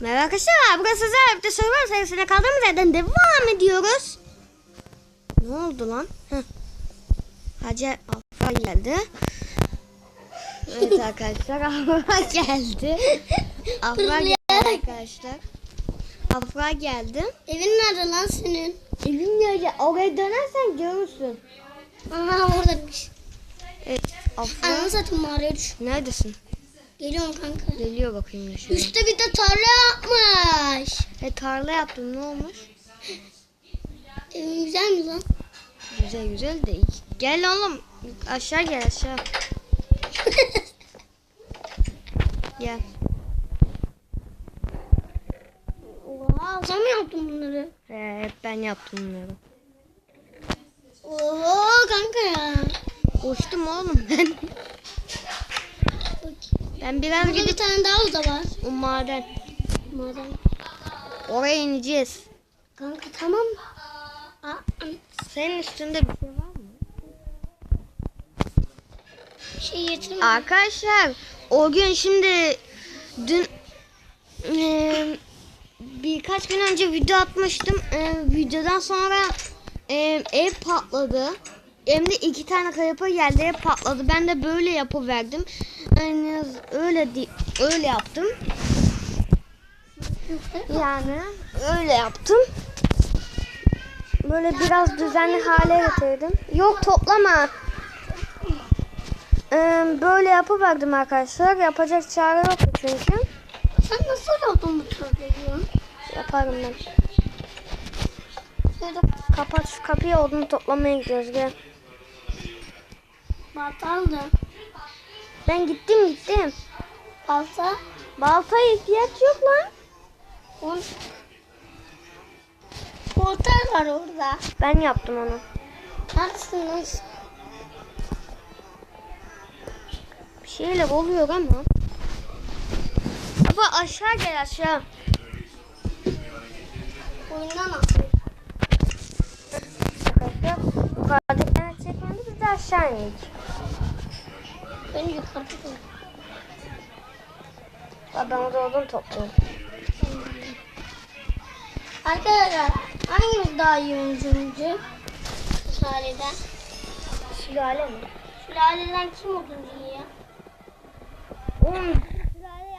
Merhaba arkadaşlar. Burası Zerap'ta Survivor serisine kaldığımız yerden devam ediyoruz. Ne oldu lan? Heh. Hacı Afra geldi. Evet arkadaşlar Afra geldi. Afra geldi arkadaşlar. Afra geldi. Evin nerede lan senin? Evim nerede? Oraya dönersen görürsün. Aha oradaymış. Evet Afra. Ananı satayım mağaraya düş. Neredesin? Geliyorum kanka. Geliyor bakayım ya şöyle. Üstte bir de tarla yapmış. E tarla yaptım ne olmuş? Evin güzel mi lan? Güzel güzel de Gel oğlum aşağı gel aşağı. Gel. Oha sen mi yaptın bunları? He, hep ben yaptım bunları. Oo kanka ya. Koştum oğlum ben. Ben biraz Burada bir gidip tane daha oda var. o maden. Madem. Oraya ineceğiz. Kanka tamam. Aa, Senin üstünde bir şey var mı? şey getirme. Arkadaşlar o gün şimdi dün e, birkaç gün önce video atmıştım. E, videodan sonra e, ev patladı. Hem de iki tane kayıpa geldi patladı. Ben de böyle yapıverdim. Yani öyle öyle yaptım. Yani öyle yaptım. Böyle biraz düzenli hale getirdim. Yok toplama. Ee, böyle yapıverdim arkadaşlar. Yapacak çare yoktu çünkü. Sen nasıl yaptın bu çocuğu? Yaparım ben. Hadi kapat şu kapıyı odunu toplamaya gidiyoruz gel. Balta aldı. Ben gittim gittim. Balta. Baltaya ihtiyaç yok lan. On... Portal var orada. Ben yaptım onu. Neredesin lan? Bir şeyler oluyor ama. Baba aşağı gel aşağı. Oyundan al. Arkadaşlar yukarıdakiler çekmedi biz de aşağı indik. Ben yukarıda dur. Baba ben orada odun topluyorum. Arkadaşlar hangimiz daha iyi oyuncumcu? Sülaleden. Sülale mi? Sülaleden kim oduncu ya? Oğlum. Sülale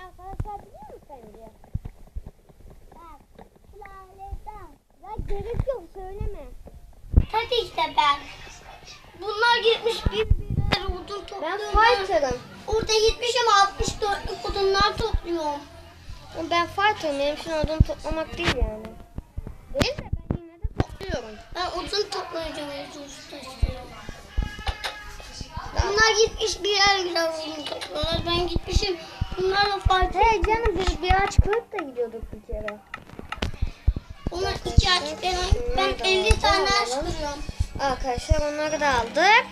biliyor musun sence? Ben. Sülaleden. Ya gerek yok söyleme. Tabii işte ben. Bunlar gitmiş birbirine odun Ben topluyor. fighter'ım. Orada gitmişim 64'lük odunlar topluyorum. Ben fighter'ım. Benim için odun toplamak değil yani. Değil de ben yine de topluyorum. Ben odun toplayacağım. Bunlar gitmiş bir yer güzel odun topluyorlar. Ben gitmişim. Bunlarla fighter. Hey canım biz bir ağaç kırıp da gidiyorduk bir kere. Onlar iki açık. Ben, ben 50 tane ağaç kırıyorum. Arkadaşlar onları da aldık.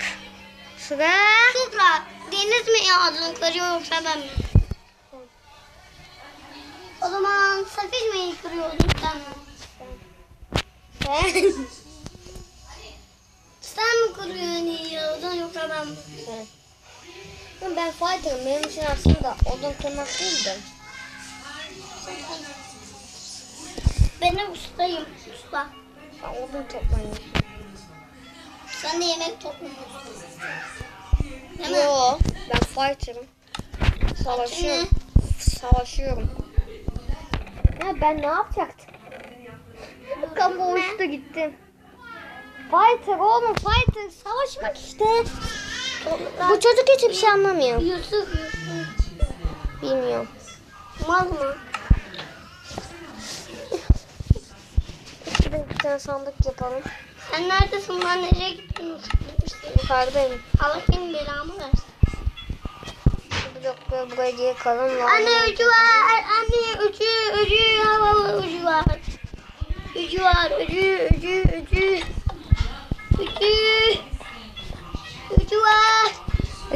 Sıra. Supra, deniz mi ağacını yoksa ben mi? O zaman sakız mı kırıyordun sen mi? Sen mi kırıyorsun yiyordun yoksa ben mi? Oğlum ben fighter'ım. Benim için aslında odun kırmak değil de. Ben de ustayım. Usta. Ben odun toplayayım. Sen de yemek. Değil mi? Yo. Ben fighter'ım. Savaşıyorum. Savaşıyorum. Ya ben ne yapacaktım? Kamu uçtu gittim. Fighter oğlum fighter. Savaşmak işte. Bu çocuk hiçbir şey anlamıyor. Yusuf, Yusuf. Bilmiyorum. Mal mı? Bir tane sandık yapalım. Sen neredesin lan? Nereye gittin? Yukarıdayım. Allah senin belamı versin. Blokları buraya geri kalın. Anne ucu var. Anne ucu, ucu, havalı ucu var. Ucu var, ucu, ucu, ucu. Ucu. Ucu var.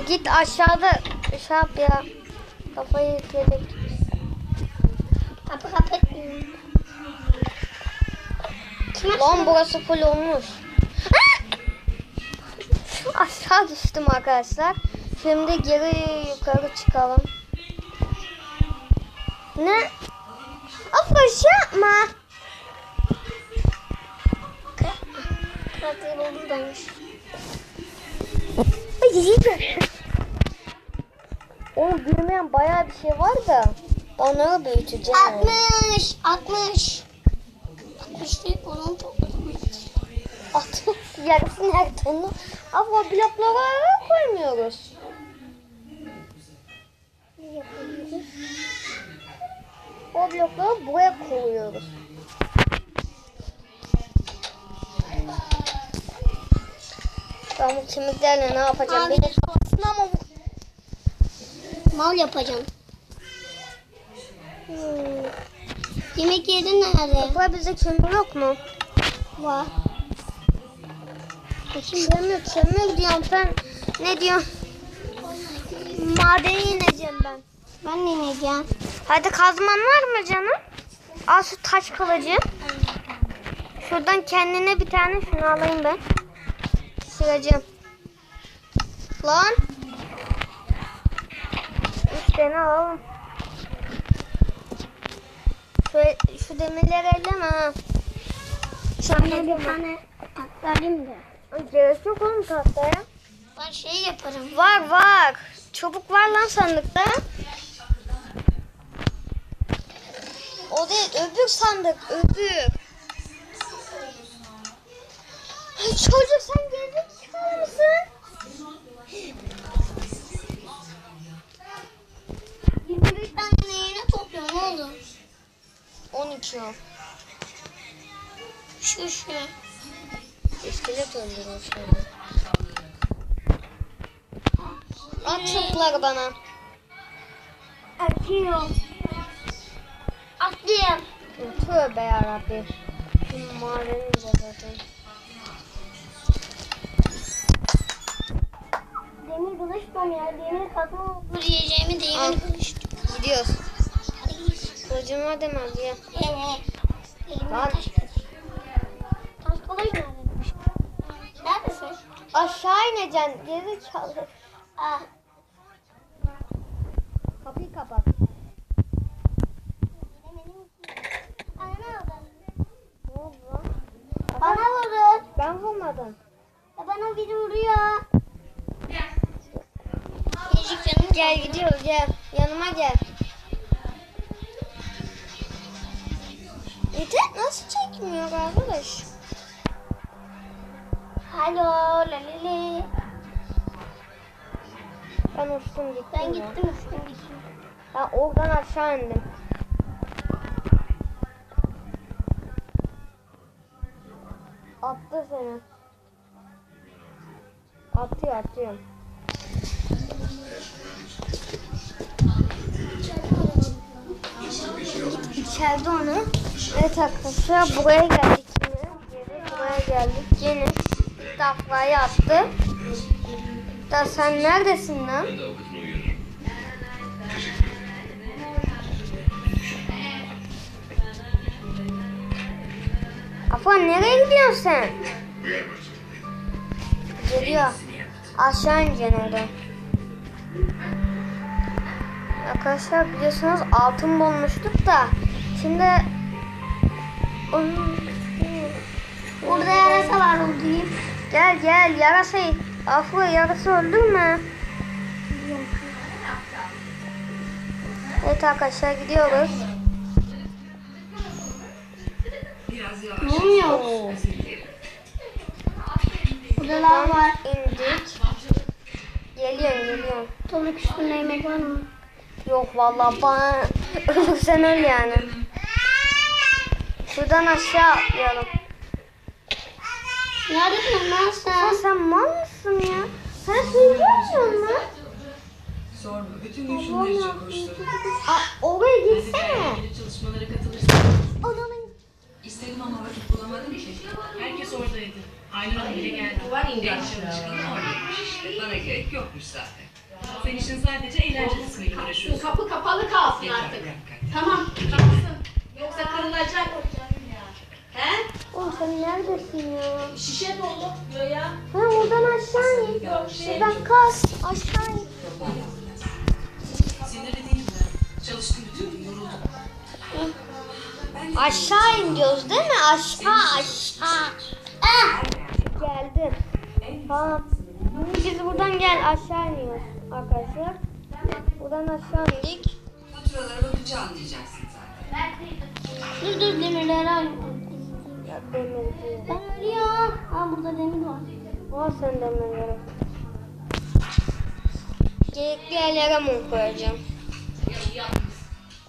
Git aşağıda şey yap ya. Kafayı yükledik. Kapı kapı. Kim Lan burası full olmuş. Aşağı düştüm arkadaşlar. Şimdi geri yukarı çıkalım. Ne? Şey yapma. Karakter buradaymış. Oğlum büyümeyen bayağı bir şey var da. Onları büyüteceğim. 60. 60. 60 değil onun toplamış. At. Yarısı nerede onu? Abla bloklara koymuyoruz. Ne yapıyoruz? O blokları buraya koyuyoruz. Ben bu kemiklerle ne yapacağım? Abi. Beni çoğalsın ama. Mal yapacağım. Hmm. Yemek yeri nerede? Abla bize kömür yok mu? Var. Kömür, kömür diyorum ben. Ne diyorum? Madene ineceğim ben. Ben ne yiyeceğim? Hadi kazman var mı canım? Al şu taş kılıcı. Şuradan kendine bir tane şunu alayım ben. Sıracığım. Lan. Üç tane alalım. Şöyle, şu demirleri elleme ha. Sana bir tane aktarayım da. Gerek yok oğlum tahtaya. Ben şey yaparım. Var var. Çabuk var lan sandıkta. O değil öbür sandık öbür. Ay, Çocuk sen gerizekalı mısın? 21 tane neyine topluyorum oğlum? 12 o. Şu şu. İskelet öldürüyor seni. At çubukları bana. Atıyorum. Atlayayım. Tövbe yarabbim. Şimdi madenin zaten. Demir kılıç var ya. Demir kazma olur yiyeceğimi demir kılıç. Gidiyoruz. Kılıcıma demez ya. Evet. Lan. taş kılıç nerede? Neredesin? Aşağı ineceksin. Gerizekalı. Aa. Kapıyı kapat. Ne oldu? Lan? Bana vurdu. Ben vurmadım. Ya bana biri vuruyor. Gel gidiyoruz gel. Yanıma gel. Çekmiyor arkadaş? Alo lalili. Ben uçtum gittim. Ben ya. gittim üstüm gittim. Ben oradan aşağı indim. Attı seni. Atıyor atıyor. İçeride onu. Evet arkadaşlar buraya geldik yine. Buraya geldik. Yine taklayı attı. Da sen neredesin lan? Afan nereye gidiyorsun sen? Geliyor. Aşağı ineceksin oradan. Arkadaşlar biliyorsunuz altın bulmuştuk da şimdi Burada yarasa var o diyeyim. gel gel yarasayı Afro yarası öldürme. Evet arkadaşlar gidiyoruz. Mum yok. Burada lav var. İndik. Geliyorum geliyorum. Toluk üstünde yemek var mı? Yok vallahi bana ölürsen öl yani. Şuradan aşağı atlayalım. Neredesin lan Ya sen? sen mal mısın ya? Sen söylüyorsun lan. Sorma. Bütün gün şunlar için koşturdum. Aa, oraya gitsene. Çalışmalara katılırsan. Adamın İstedim ama vakit bulamadım ki. Herkes oradaydı. Aynı anda bile geldi. Var En çalışkanı oradaymış işte. Bana gerek yokmuş zaten. Sen işin sadece eğlence kısmıyla uğraşıyorsun. Kapı kapalı kalsın artık. Tamam kapatsın. Yoksa kırılacak. He? Oğlum sen neredesin ya? Şişe dolu göğe. Ha oradan aşağı in. Yok şey. Şuradan kas. Aşağı in. Sinirli değilim ben. Çalıştım bütün gün yoruldum. Aşağı iniyoruz değil mi? Aşağı aşağı. Ah! Geldim. Tamam. Biz buradan gel aşağı iniyoruz arkadaşlar. Buradan aşağı indik. Faturalara bakınca anlayacaksın zaten. Dur dur demirleri al. Ben ölüyorum. Aa burada demir var. Al sen demirleri. Gerekli yerlere mum koyacağım.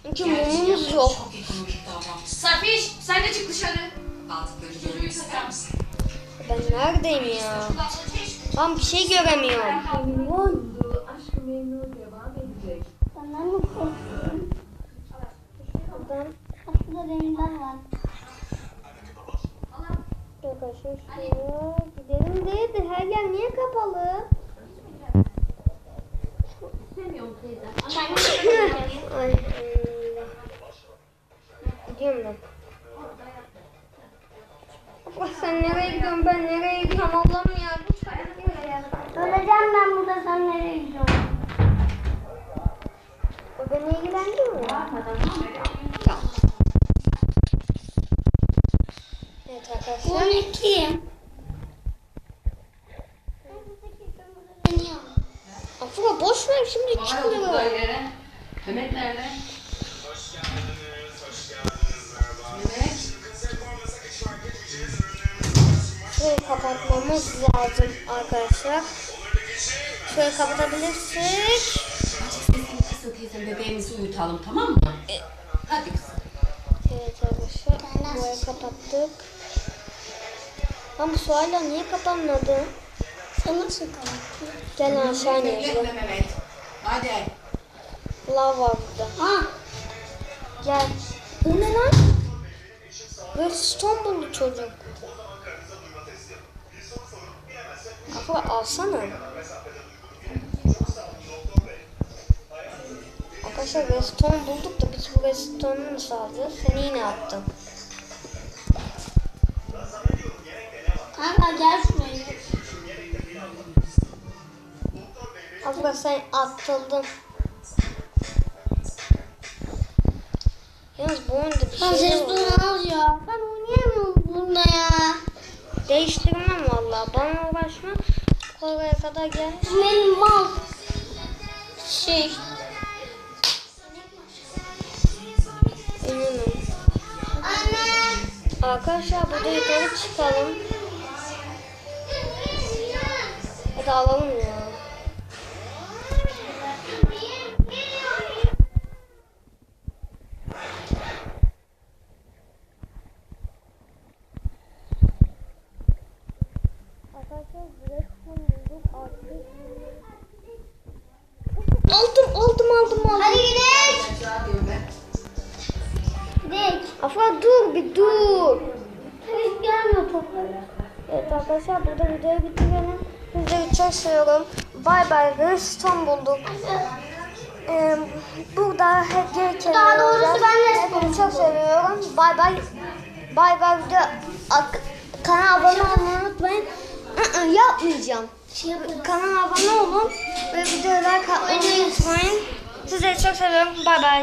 Çünkü mumumuz yok. Safiş sen de çık dışarı. Görmek ister misin? Ben neredeyim ya? Ben bir şey göremiyorum. Senden mi korkuyorsun? Buradan Bak burada demirler var. Arkadaşlar şuraya gidelim dedi. Her yer niye kapalı? Ay, Allah. Gidiyorum ben. Allah sen nereye gidiyorsun ben nereye gidiyorum Allah'ım ya. Öleceğim ben burada sen nereye gidiyorsun? O beni ilgilendirmiyor. Ya. Evet arkadaşlar. 12. Afra boş ver şimdi çıkmıyor. yere. Mehmet nerede? Mehmet. Şurayı kapatmamız lazım arkadaşlar. Şurayı kapatabilirsek. Kısa teyzem bebeğimizi uyutalım tamam mı? Hadi kızım. Evet arkadaşlar. Burayı kapattık. Ama su hala niye kapanmadı? Sen nasıl kapattın? Gel aşağı inelim. Mehmet. Hadi. Lav var burada. Aa, Gel. Bu ne lan? Redstone buldu çocuk. Afra alsana. Arkadaşlar redstone bulduk da biz bu redstone'u nasıl alacağız? Seni yine attım. Kanka gel şuraya. Afra sen atıldın. Yalnız bu oyunda bir şey ses bunu al ya. Ben oynayamıyorum bunda ya. Değiştirmem valla. Bana uğraşma. Oraya kadar gel. Benim mal. Şey. Eminim. Anne. Arkadaşlar burada yukarı çıkalım. Alalım ya. Arkadaşlar direksiyon bulduk artık. Aldım aldım aldım aldım. Hadi gidelim. Gidelim. Afra dur bir dur. Hiç gelmiyor topları. Evet arkadaşlar burada videoyu bitirelim. Sizleri çok seviyorum. Bay bay. Redstone bulduk. Ee, burada hep geri. Daha doğrusu ben de Hepinizi çok seviyorum. Bay bay. Bay bay. Ak- kanala abone olmayı unutmayın. Yapmayacağım. Şey. Kanala abone olun ve videoya like atmayı unutmayın. Sizleri çok seviyorum. Bay bay.